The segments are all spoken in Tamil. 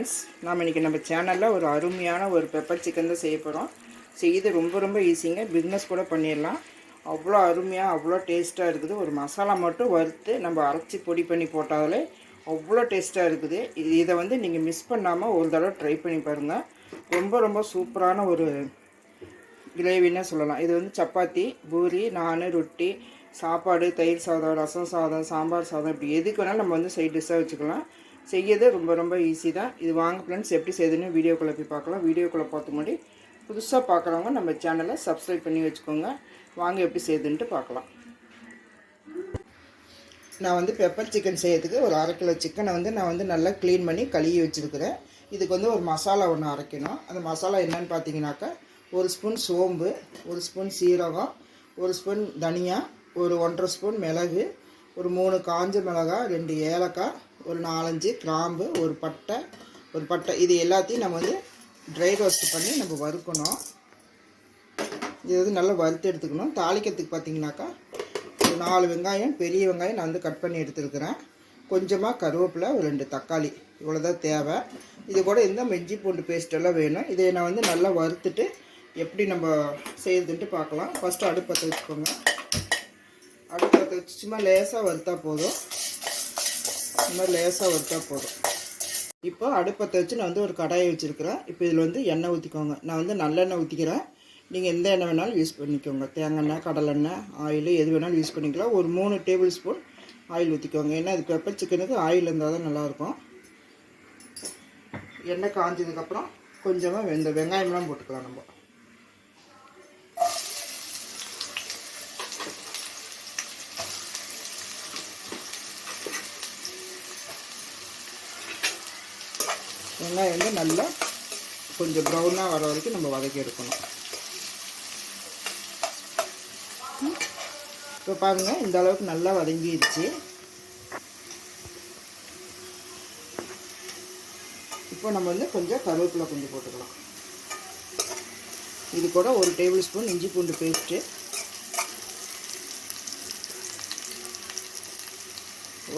ஃப்ரெண்ட்ஸ் நாம் இன்றைக்கி நம்ம சேனலில் ஒரு அருமையான ஒரு பெப்பர் சிக்கன் தான் செய்ய போகிறோம் செய்து ரொம்ப ரொம்ப ஈஸிங்க பிஸ்னஸ் கூட பண்ணிடலாம். அவ்வளோ அருமையாக அவ்வளோ டேஸ்ட்டாக இருக்குது. ஒரு மசாலா மட்டும் வறுத்து நம்ம அரைச்சி பொடி பண்ணி போட்டாலே அவ்வளோ டேஸ்ட்டாக இருக்குது. இது இதை வந்து நீங்கள் மிஸ் பண்ணாமல் ஒரு தடவை ட்ரை பண்ணி பாருங்கள் ரொம்ப ரொம்ப சூப்பரான ஒரு கிரேவின்னே சொல்லலாம். இது வந்து சப்பாத்தி பூரி நான் ரொட்டி சாப்பாடு தயிர் சாதம் ரசம் சாதம் சாம்பார் சாதம் இப்படி எதுக்கு வேணாலும் நம்ம வந்து சைட் டிஷ்ஷாக வச்சுக்கலாம். செய்யது ரொம்ப ரொம்ப ஈஸி தான். இது வாங்க ஃப்ரெண்ட்ஸ் எப்படி செய்யுதுன்னு வீடியோக்குள்ளே போய் பார்க்கலாம். வீடியோக்குள்ளே பார்த்து முன்னாடி புதுசாக பார்க்குறவங்க நம்ம சேனலை சப்ஸ்கிரைப் பண்ணி வச்சுக்கோங்க. வாங்க எப்படி செய்யுதுன்ட்டு பார்க்கலாம். நான் வந்து பெப்பர் சிக்கன் செய்யறதுக்கு ஒரு அரை கிலோ சிக்கனை வந்து நான் வந்து நல்லா க்ளீன் பண்ணி கழுவி வச்சுருக்கிறேன். இதுக்கு வந்து ஒரு மசாலா ஒன்று அரைக்கணும். அந்த மசாலா என்னன்னு பார்த்தீங்கன்னாக்கா ஒரு ஸ்பூன் சோம்பு ஒரு ஸ்பூன் சீரகம் ஒரு ஸ்பூன் தனியா ஒரு ஒன்றரை ஸ்பூன் மிளகு ஒரு மூணு காஞ்ச மிளகாய் ரெண்டு ஏலக்காய் ஒரு நாலஞ்சு கிராம்பு ஒரு பட்டை ஒரு பட்டை. இது எல்லாத்தையும் நம்ம வந்து ட்ரை ரோஸ்ட் பண்ணி நம்ம வறுக்கணும். இது வந்து நல்லா வறுத்து எடுத்துக்கணும். தாளிக்கிறதுக்கு பார்த்தீங்கன்னாக்கா ஒரு நாலு வெங்காயம் பெரிய வெங்காயம் நான் வந்து கட் பண்ணி எடுத்துருக்கிறேன். கொஞ்சமாக கருவேப்பிலை ஒரு ரெண்டு தக்காளி. இவ்வளோதான் தேவை. இது கூட இந்த மெஞ்சி பூண்டு பேஸ்ட்டெல்லாம் வேணும். இதை நான் வந்து நல்லா வறுத்துட்டு எப்படி நம்ம செய்யுதுன்ட்டு பார்க்கலாம். ஃபஸ்ட்டு அடுப்பத்தை வச்சுக்கோங்க. அடுப்பத்தை வச்சு சும்மா லேசாக வறுத்தா போதும். இந்த மாதிரி லேசாக வறுத்தா போதும். இப்போ அடுப்பை வச்சு நான் வந்து ஒரு கடாயை வச்சுருக்கிறேன். இப்போ இதில் வந்து எண்ணெய் ஊற்றிக்கோங்க நான் வந்து நல்லெண்ணெய் ஊற்றிக்கிறேன் நீங்கள் எந்த எண்ணெய் வேணாலும் யூஸ் பண்ணிக்கோங்க. தேங்காய் கடலெண்ணெய் ஆயில் எது வேணாலும் யூஸ் பண்ணிக்கலாம். ஒரு மூணு டேபிள் ஸ்பூன் ஆயில் ஊற்றிக்கோங்க ஏன்னா அது பெப்பர் சிக்கனுக்கு ஆயில் இருந்தால் தான் நல்லாயிருக்கும் எண்ணெய் காஞ்சதுக்கப்புறம் கொஞ்சமாக இந்த வெங்காயம்லாம் போட்டுக்கலாம் நம்ம. வெங்காயம் வந்து நல்லா கொஞ்சம் ப்ரௌனாக வர வரைக்கும் நம்ம வதக்கி எடுக்கணும். இப்போ பாருங்கள் இந்த அளவுக்கு நல்லா வதங்கிடுச்சு இப்போ நம்ம வந்து கொஞ்சம் கருவேப்பிலை கொஞ்சம் போட்டுக்கலாம். இது கூட ஒரு டேபிள் ஸ்பூன் இஞ்சி பூண்டு பேஸ்ட்டு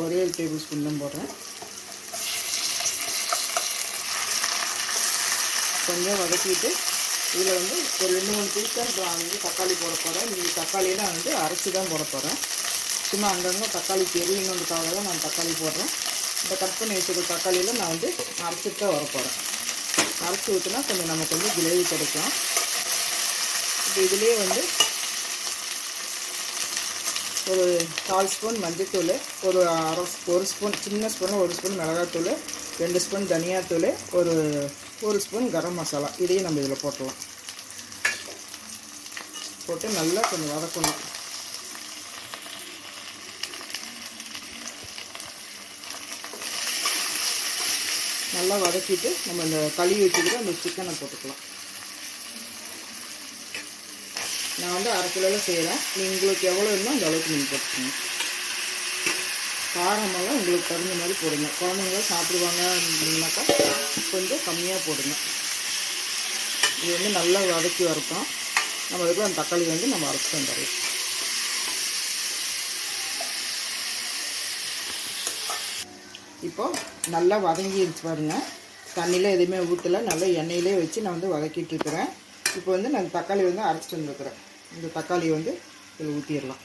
ஒரே ஒரு டேபிள் ஸ்பூன் தான் போடுறேன். கொஞ்சம் வதக்கிட்டு இதில் வந்து ஒரு ரெண்டு மூணு பீஸ் நான் வந்து தக்காளி போட போகிறேன் நீங்கள் தக்காளியெல்லாம் வந்து அரைச்சி தான் போட போகிறேன் சும்மா அங்கங்கே தக்காளி தெரியணுன்றதுக்காக தான் நான் தக்காளி போடுறேன். இந்த கட் பண்ணி வச்சுருக்க தக்காளியில் நான் வந்து அரைச்சிட்டு தான் வர போகிறேன் அரைச்சி ஊற்றினா கொஞ்சம் நமக்கு வந்து கிரேவி கிடைக்கும். இப்போ இதுலேயே வந்து ஒரு கால் ஸ்பூன் மஞ்சத்தூள் ஒரு அரை ஒரு ஸ்பூன் சின்ன ஸ்பூன் ஒரு ஸ்பூன் மிளகாத்தூள் ரெண்டு ஸ்பூன் தனியாத்தூள் ஒரு ஒரு ஸ்பூன் கரம் மசாலா. இதையும் நம்ம இதில் போட்டலாம் போட்டு நல்லா கொஞ்சம் வதக்கணும். நல்லா வதக்கிட்டு நம்ம இந்த கழுவி வச்சுக்கிட்டு அந்த சிக்கனை போட்டுக்கலாம். நான் வந்து அரை கிலோவில் செய்கிறேன் நீங்களுக்கு எவ்வளோ இருந்தோ அந்த அளவுக்கு நீங்கள் போட்டுக்கோங்க. காரமெல்லாம் உங்களுக்கு தகுந்த மாதிரி போடுங்க. குழந்தைங்களாம் சாப்பிடுவாங்க அப்படின்னாக்கா கொஞ்சம் கம்மியாக போடுங்க. இது வந்து நல்லா வதக்கி வரட்டும். நம்ம அதுக்கு அந்த தக்காளி வந்து நம்ம அரைச்சி வந்துடலாம். இப்போது நல்லா வதங்கிடுச்சு பாருங்கள் தண்ணியில் எதுவுமே ஊற்றலை நல்லா எண்ணெயிலே வச்சு நான் வந்து வதக்கிட்டு இருக்கிறேன். இப்போ வந்து நான் தக்காளி வந்து அரைச்சிட்டு வந்துருக்குறேன். இந்த தக்காளியை வந்து இதில் ஊற்றிடலாம்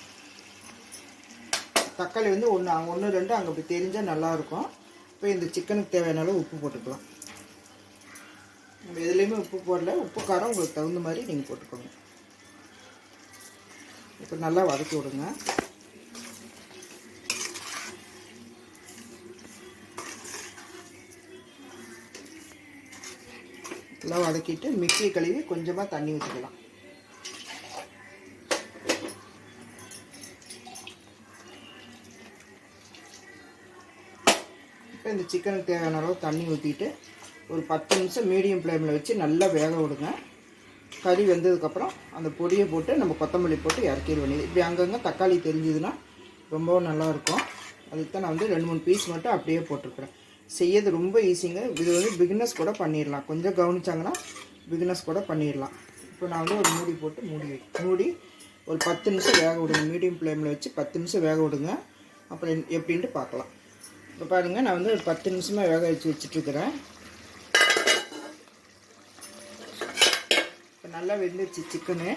தக்காளி வந்து ஒன்று அங்கே ஒன்று ரெண்டு அங்கே அப்படி தெரிஞ்சால் நல்லாயிருக்கும். இப்போ இந்த சிக்கனுக்கு தேவையான அளவு உப்பு போட்டுக்கலாம். நம்ம எதுலேயுமே உப்பு போடல. உப்பு காரம் உங்களுக்கு தகுந்த மாதிரி நீங்கள் போட்டுக்கோங்க. இப்போ நல்லா வதக்கி விடுங்க. நல்லா வதக்கிட்டு மிக்சியை கழுவி கொஞ்சமாக தண்ணி ஊற்றிக்கலாம் இப்போ இந்த சிக்கனுக்கு தேவையான அளவு தண்ணி ஊற்றிட்டு ஒரு பத்து நிமிஷம் மீடியம் ஃப்ளேமில் வச்சு நல்லா வேக விடுங்க. கறி வெந்ததுக்கப்புறம் அந்த பொடியை போட்டு நம்ம கொத்தமல்லி போட்டு இறக்கிட வேண்டியது. இப்படி அங்கங்கே தக்காளி தெரிஞ்சதுன்னா ரொம்பவும் நல்லாயிருக்கும். அதுக்கு தான் நான் வந்து ரெண்டு மூணு பீஸ் மட்டும் அப்படியே போட்டிருக்கிறேன். செய்யறது ரொம்ப ஈஸிங்க இது வந்து பிகினஸ் கூட பண்ணிடலாம். கொஞ்சம் கவனிச்சாங்கன்னா பிகினஸ் கூட பண்ணிடலாம். இப்போ நான் வந்து ஒரு மூடி போட்டு மூடி வை மூடி ஒரு பத்து நிமிஷம் வேக விடுங்க. மீடியம் ஃப்ளேமில் வச்சு பத்து நிமிஷம் வேக விடுங்க. அப்புறம் எப்படின்ட்டு பார்க்கலாம். இப்போ பாருங்கள் நான் வந்து ஒரு பத்து நிமிஷமாக வேக வச்சு வச்சுட்ருக்குறேன் இப்போ நல்லா வெந்துருச்சு சிக்கனு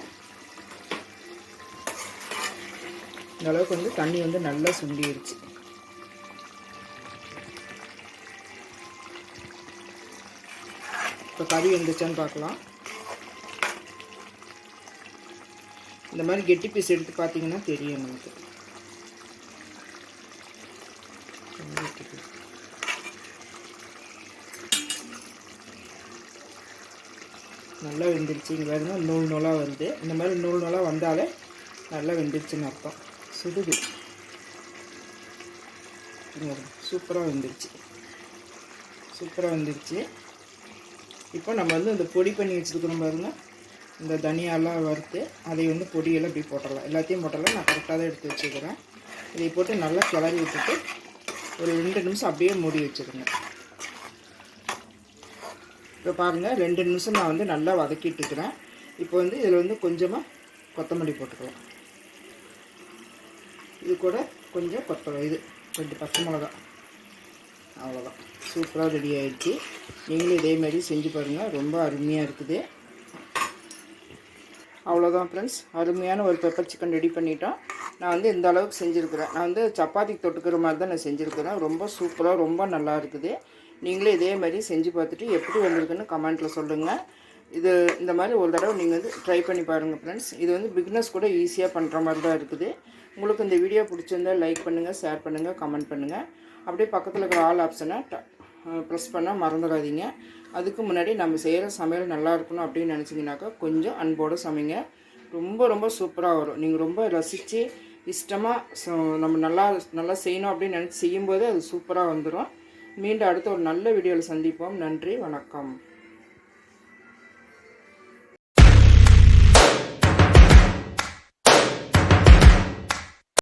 இந்தளவுக்கு வந்து தண்ணி வந்து நல்லா சுண்டிடுச்சு இப்போ கறி வந்துச்சான்னு பார்க்கலாம். இந்த மாதிரி கெட்டி பீஸ் எடுத்து பார்த்தீங்கன்னா தெரியும் நமக்கு. நல்லா வெந்துருச்சு. இங்கே பாருங்க நூல் நூலாக வருது இந்த மாதிரி நூல் நூலாக வந்தாலே நல்லா வெந்துருச்சுன்னு அர்த்தம். சுடுது சூப்பராக வெந்துருச்சு. சூப்பராக வந்துருச்சு. இப்போ நம்ம வந்து இந்த பொடி பண்ணி வச்சுருக்கிறோம் பாருங்கள் இந்த தனியாலாம் வறுத்து அதை வந்து பொடியெல்லாம் இப்படி போட்டுடலாம். எல்லாத்தையும் போட்டலாம் நான் கரெக்டாக தான் எடுத்து வச்சுக்கிறேன் இதை போட்டு நல்லா கிளறி விட்டுட்டு ஒரு ரெண்டு நிமிஷம் அப்படியே மூடி வச்சுருங்க. இப்போ பாருங்கள் ரெண்டு நிமிஷம் நான் வந்து நல்லா வதக்கிட்டு இருக்கிறேன். இப்போ வந்து இதில் வந்து கொஞ்சமாக கொத்தமல்லி போட்டுக்கலாம். இது கூட கொஞ்சம் கொத்தமல்லி இது கொஞ்சம் பச்சை மிளகா. அவ்வளோதான் சூப்பராக ரெடி ஆகிடுச்சு நீங்களும் இதே மாதிரி செஞ்சு பாருங்கள் ரொம்ப அருமையாக இருக்குது. அவ்வளோதான் ஃப்ரெண்ட்ஸ் அருமையான ஒரு பெப்பர் சிக்கன் ரெடி பண்ணிட்டோம் நான் வந்து இந்த அளவுக்கு செஞ்சுருக்குறேன். நான் வந்து சப்பாத்திக்கு தொட்டுக்கிற மாதிரி தான் நான் செஞ்சுருக்குறேன். ரொம்ப சூப்பராக ரொம்ப நல்லா இருக்குது. நீங்களே இதே மாதிரி செஞ்சு பார்த்துட்டு எப்படி வந்திருக்குன்னு கமெண்ட்டில் சொல்லுங்கள் இது இந்த மாதிரி ஒரு தடவை நீங்கள் வந்து ட்ரை பண்ணி பாருங்கள் ஃப்ரெண்ட்ஸ் இது வந்து பிக்னஸ் கூட ஈஸியாக பண்ணுற மாதிரி தான் இருக்குது. உங்களுக்கு இந்த வீடியோ பிடிச்சிருந்தா லைக் பண்ணுங்கள் ஷேர் பண்ணுங்கள் கமெண்ட் பண்ணுங்கள் அப்படியே பக்கத்தில் இருக்கிற ஆல் ஆப்ஷனை ப்ரெஸ் பண்ண மறந்துடாதீங்க அதுக்கு முன்னாடி நம்ம செய்கிற சமையல் நல்லா இருக்கணும் அப்படின்னு நினச்சிங்கனாக்கா கொஞ்சம் அன்போடு சமைங்க. ரொம்ப ரொம்ப சூப்பராக வரும். நீங்கள் ரொம்ப ரசித்து இஷ்டமாக நம்ம நல்லா நல்லா செய்யணும் அப்படின்னு நினச்சி செய்யும்போது அது சூப்பராக வந்துடும் மீண்டும் அடுத்த ஒரு நல்ல வீடியோவில் சந்திப்போம். நன்றி வணக்கம்.